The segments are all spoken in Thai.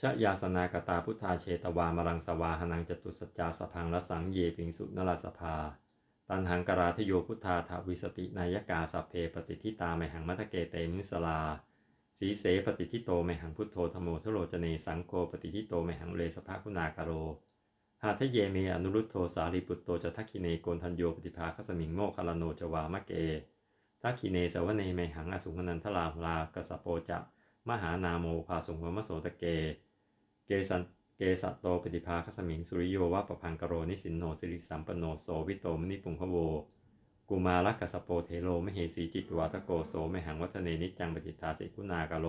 ชยาสนากตาพุทธาเชตวามรังสวาหนังจตุสัจจาสพังละสังเยปิงสุนลสภา ตันหังกราทโยพุทธาทวิสตินายกาสัพเพปฏิทิตาไมหังมัทเกเตมุสลา สีเสปฏิทิโตไมหังพุทโธธโมทโรจเนสังโฆปฏิทิโตไมหังเลสภาคุณากโร หาทะเยเมอนุรุตโทสารีปุตโตจะทักขิเนโกนทันโยปฏิภาคสมิงโมคคลโนจวามะเกทักขิเนสวเนไมหังอสุงนันทลาภลากสโปจะมหานาโมภาสุงวมโสตเก เกสันเกสะโตปฏิภาคสมิงสุริโยวะปะพังกโรนิสินโนสิริสัมปโนโสวิโตมนิปุงพโวกุมารักกสโปเทโลมเหสีจิตวัตโกโสมหังวัฒเนนิจังปฏิทาสิกุณากโล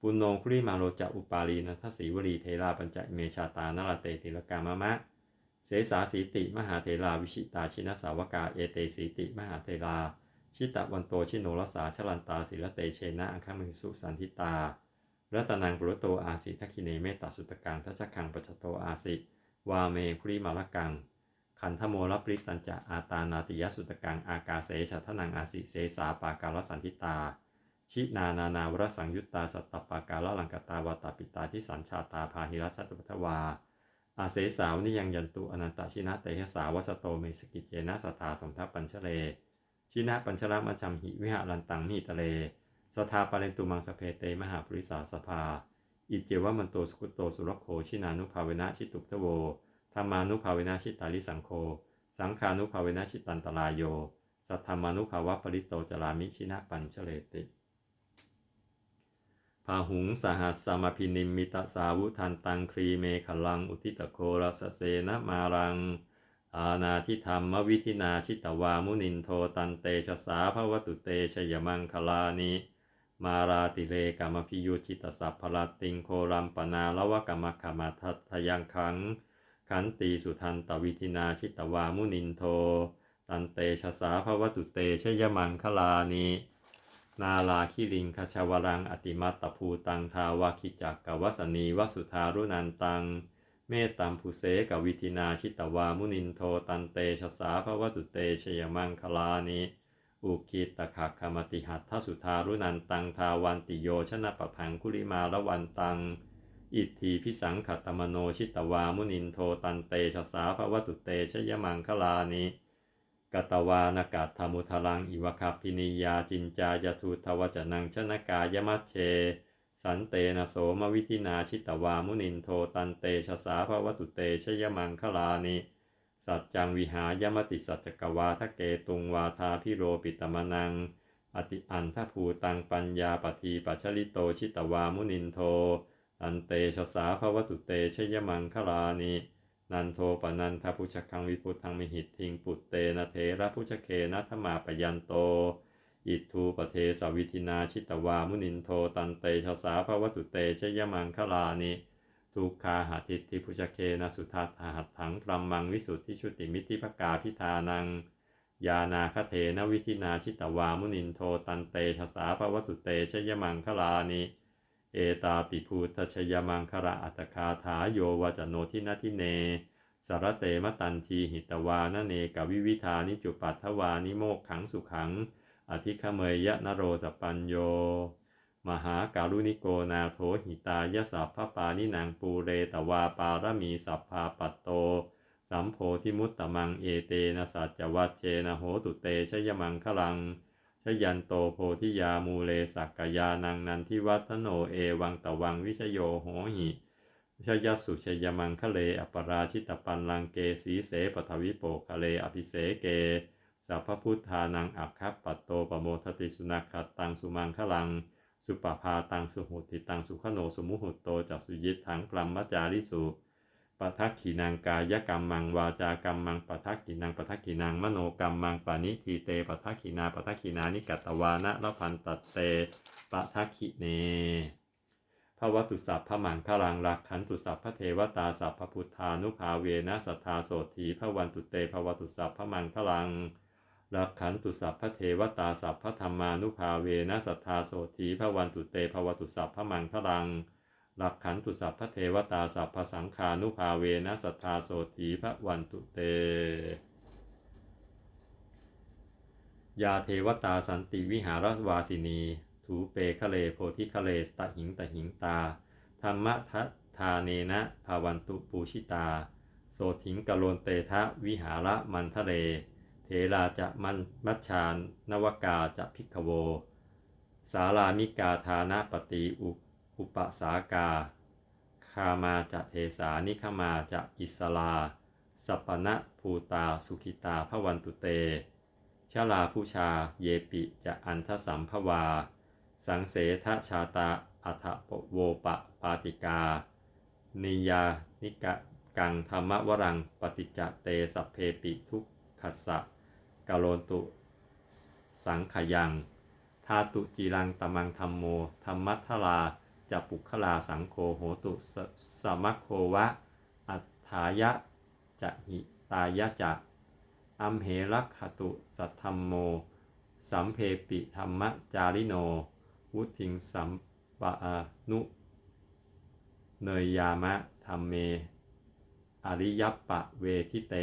ปุณโนคุริมาโลจะอุปาลีนัทสีวรีเทราปัญจเมชาตานรเตติลกามะมะ เสสาสีติมหาเทราวิชิตาชินสาวกาเอเตสีติมหาเทรา ชิตะวันโตชิโนรสาชลันตาศิลเตเชนะอังคมิสุสันทิตา รัตนังปุรโตอาสิทักขิเนเมตตาสุตกังทัชคังปัจโตอาสิ วาเมคุริมาลกัง ขันธโมรปริตันจะอาตานาติยสุตกัง อากาเสชะทนังอาสิเสสาปาการสันทิตา ชินานานาวรสังยุตตาสัตตปาการลังกตาวตาปิตาที่สัญชาตาพาหิรัชตุปัทวา อาเสสาวนิยังยันตุอนันตชินะเตหสาวสโตเมสกิเจนะสทาสมทัปัญชเล ชินะปัญชรมัจจัมหิวิหารันตังมิตะเล สทาปาเรนตุมังสเพเต มหาปริสาสภา อิเจวะมันโตสุกุโตสุรโคชินานุภาเวนะชิตุปทโวธรรมานุภาเวนะชิตาลิสังโค สังขานุภาเวนะชิตันตรายโย สัทธรมานุภาวะปริโตจรามิชินะปัญชเลติพาหุงสหัสสมาพินิมมิตสาวุทันตังครีเมขลังอุทิตโครสเสนมารัง อาณาทิธรรมวิธินาชิตวามุนินโทตันเตชะสาภวตุเตชยมังคลานิ มาราติเลกามพิยุชิตสัพพลาติงโครัมปนาละวะกรรมขมาทัทยังขัง ขันตีสุทันตวิธินาชิตวามุนินโท ตันเตชะสาภวตุเตชยมังคลานินาลาคิริงคชาวรังอติมัตตภูตังทาวาคิจักกวสนีวสุธารุนันตัง เมตตัมภูเสกวิธินาชิตวามุนินโทตันเตชะสาภวตุเตชยมังคลานิ อุคิตะขักขมติหัตทสุธารุนันตังทาวันติโยชนะปะทังคุริมาละวันตัง อิทธิพิสังขตมโนชิตวามุนินโทตันเตชะสาภวตุเตชยมังคลานิกตวานกัตธมุทลังอิวคาพินิยาจินจายทูทวจนังชนกายมัชเช สันเตนะโสมวิธินาชิตวามุนินโทตันเตชะสาภวตุเตชยมังคลานิ สัจจังวิหายมติสัจจกวาทะเกตุงวาทาพิโรปิตมนัง อติอันทภูตังปัญญาปทีปัชลิโตชิตวามุนินโทตันเตชะสาภวตุเตชยมังคลานินันโทปนันทพุชคังวิพุทังมิหิตทิงปุตเตนะเทระพุชเคนัทมาปยันโต อิทูปเทสวิธินาชิตวามุนินโทตันเตชะสาภวตุเตชยมังคลานิ ทุกขาหาทิตติพุชเคนะสุทัตหัตถังพรัมมังวิสุทธิชุติมิติภกาพิธานัง ยานาคเทนวิธินาชิตวามุนินโทตันเตชะสาภวตุเตชยมังคลานิ เอตาปิภูตชยมังคระอัตคาถาโยวาจโนทินาทิเน สารเตมตันทีหิตวานเนกวิวิธานิจุปัทถวานิโมกขังสุขัง อธิคเมยยะนโรสปัญโย มหาการุณิโกนาโถหิตายสัพพปานินางปูเรตวาปารมีสัพพาปัตโต สัมโพธิมุตตมังเอเตนะสัจวัชเชนะโหตุเตชยมังคลังชยันโตโพธิยามูเลสักกยานังนันทิวัฒโนเอวังตวังวิชโยโหหิชยสุชยมังคะเลอปราชิตปันลังเกสีเสปทวิโปคะเลอภิเสเกสัพพุทธานังอัคคปัตโตปโมทติสุนัขขัตตังสุมังคลัง สุปภาตังสุหุติตังสุขโนสมุหุตโตจักสุยิตถังพลัมมจาริสุปทักขีนางกายกรรมมังวาจากรรมมังปทักขีนางปทักขีนางมโนกรรมมังปานิทีเตปทักขีนาปทักขีนานิกัตวานะละพันตัตเตปทักขีเนพระวัตุสัพพมังคลังรักขันตุสัพพเทวตาสัพพพุทธานุภาเวนะสัทธาโสธีพระวันตุเตพระวัตุสัพพมังคลัง รักขันตุสัพพเทวตาสัพพธรรมานุภาเวนะสัทธาโสธีพระวันตุเตพระวัตุสัพพมังคลังรักขันตุสัพพเทวตาสัพพสังฆานุภาเวนะสัทธาโสธีพระวันตุเต ยาเทวตาสันติวิหารวาสินี ถูเปคะเลโพธิคะเลสตหิงตหิงตา ธรรมทัทาเนนะภาวันตุปูชิตา โสถิงกโลนเตทะวิหารมันทะเล เทราจะมันมัชชานนวกาจะพิกโว สารามิกาทานาปฏิอุอุปสากา คามาจะเทสานิคมาจะอิสลา สัปณะภูตาสุขิตาพวันตุเต ชลาผู้ชาเยปิจะอันทสัมภวา สังเสทชาตาอัทปโวปะปาติกา นิยานิกะกังธรรมวรังปฏิจจเตสัพเพปิทุกขสสะ กาโลนตุ สังขยังทาตุจีรังตมังธรรมโมธรรมัทธลาจะปุคลาสังโฆโหตุสสมัคโควะ อัฏฐายะจะหิตายะจะอัมเหรักขตุสัทธรรมโม สัมเพปิธรรมจาริโน วุทิงสัมปะนุ เนยยามะธรรมเม อริยปปะเวทิเต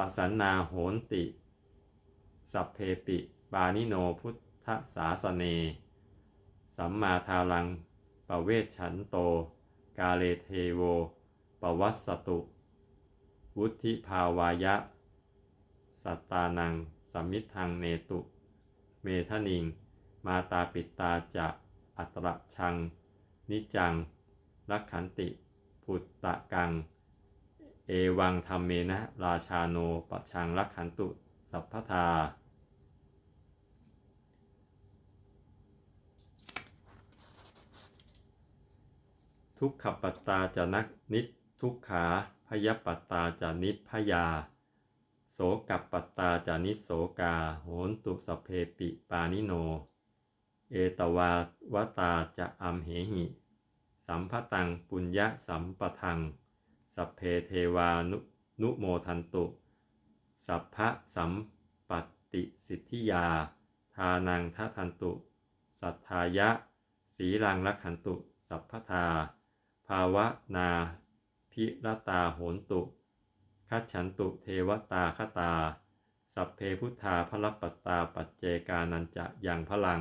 ปสันนาโหนติ สัพเพปิปานิโนพุทธสาสเน สัมมาทารังปเวชฉันโต กาเลเทโว ปวัสสตุ วุธิภาวายะ สัตตานังสัมมิทังเนตุ เมทนิง มาตาปิตาจะอัตระชัง นิจัง รักขันติ พุตตะกัง เอวังธรรมเมนะ ราชาโนปะชังรักขันตุ สัพพทา ทุกขปัตตาจะนักนิทุกขาพยปัตตาจะนิพยา โสกับปัตตาจะนิโสกา โหนตุสเพปิปานิโน เอตวาวตาจะอัมเหหิ สัมภตังปุญญะสัมปทัง สัพเพเทวานุนุโมทันตุ สัพพะสัมปติสิทธิยา ทานังทัทันตุ สัทธายะ สีลังรักขันตุ สัพพทา ภาวะนาพิรตาโหนตุคัจฉันตุเทวตาคตา สัพเพพุทธาพระปัตตาปัจเจกานันจะยังพลัง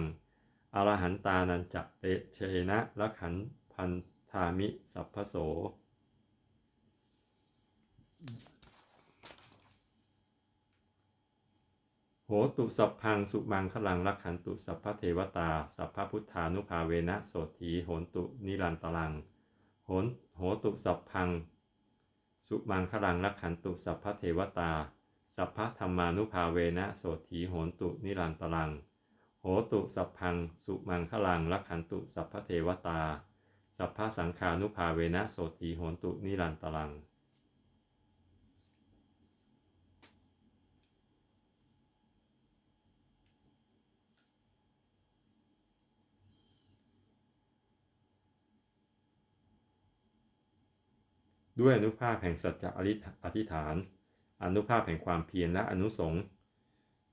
อรหันตานันจะเตเชนะละขันพันธามิสัพพโส โหตุสัพพังสุมังคลังรักขันตุสัพพเทวตา สัพพพุทธานุภาเวนะโสถีโหนตุนิรันตลังโหนโหตุสัพพัง สุมังคลังรักขันตุสัพพเทวตา สัพพธรรมานุภาเวนะโสถีโหนตุนิรันตลัง โหตุสัพพัง สุมังคลังรักขันตุสัพพเทวตา สัพพสังขานุภาเวนะโสถีโหนตุนิรันตลัง ด้วยอนุภาพแห่งสัจจะอริธิษฐาน อนุภาพแห่งความเพียรและอนุสงฆ์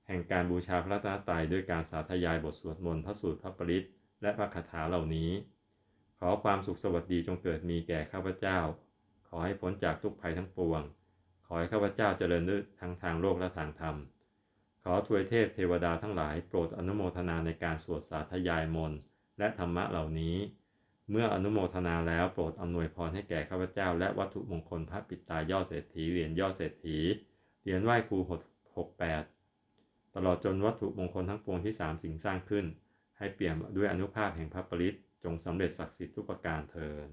แห่งการบูชาพระตนตรัยด้วยการสาธยายบทสวดมนต์พระสูตรพระปริตและพระคาถาเหล่านี้ ขอความสุขสวัสดีจงเกิดมีแก่ข้าพเจ้า ขอให้พ้นจากทุกภัยทั้งปวง ขอให้ข้าพเจ้าเจริญด้วยทั้งทางโลกและทางธรรม ขอทวยเทพเทวดาทั้งหลายโปรดอนุโมทนาในการสวดสาธยายมนต์และธรรมะเหล่านี้ เมื่ออนุโมทนาแล้วโปรดอำนวยพรให้แก่ข้าพเจ้า และวัตถุมงคลพระปิตายอดเศรษฐีเหรียญยอดเศรษฐีเหรียญไหว้ครูหกแปดตลอดจนวัตถุมงคลทั้งปวงที่สามสิ่งสร้างขึ้น ให้เปี่ยมด้วยอนุภาพแห่งพระปริตจงสำเร็จศักดิ์สิทธิ์ทุกประการเทิน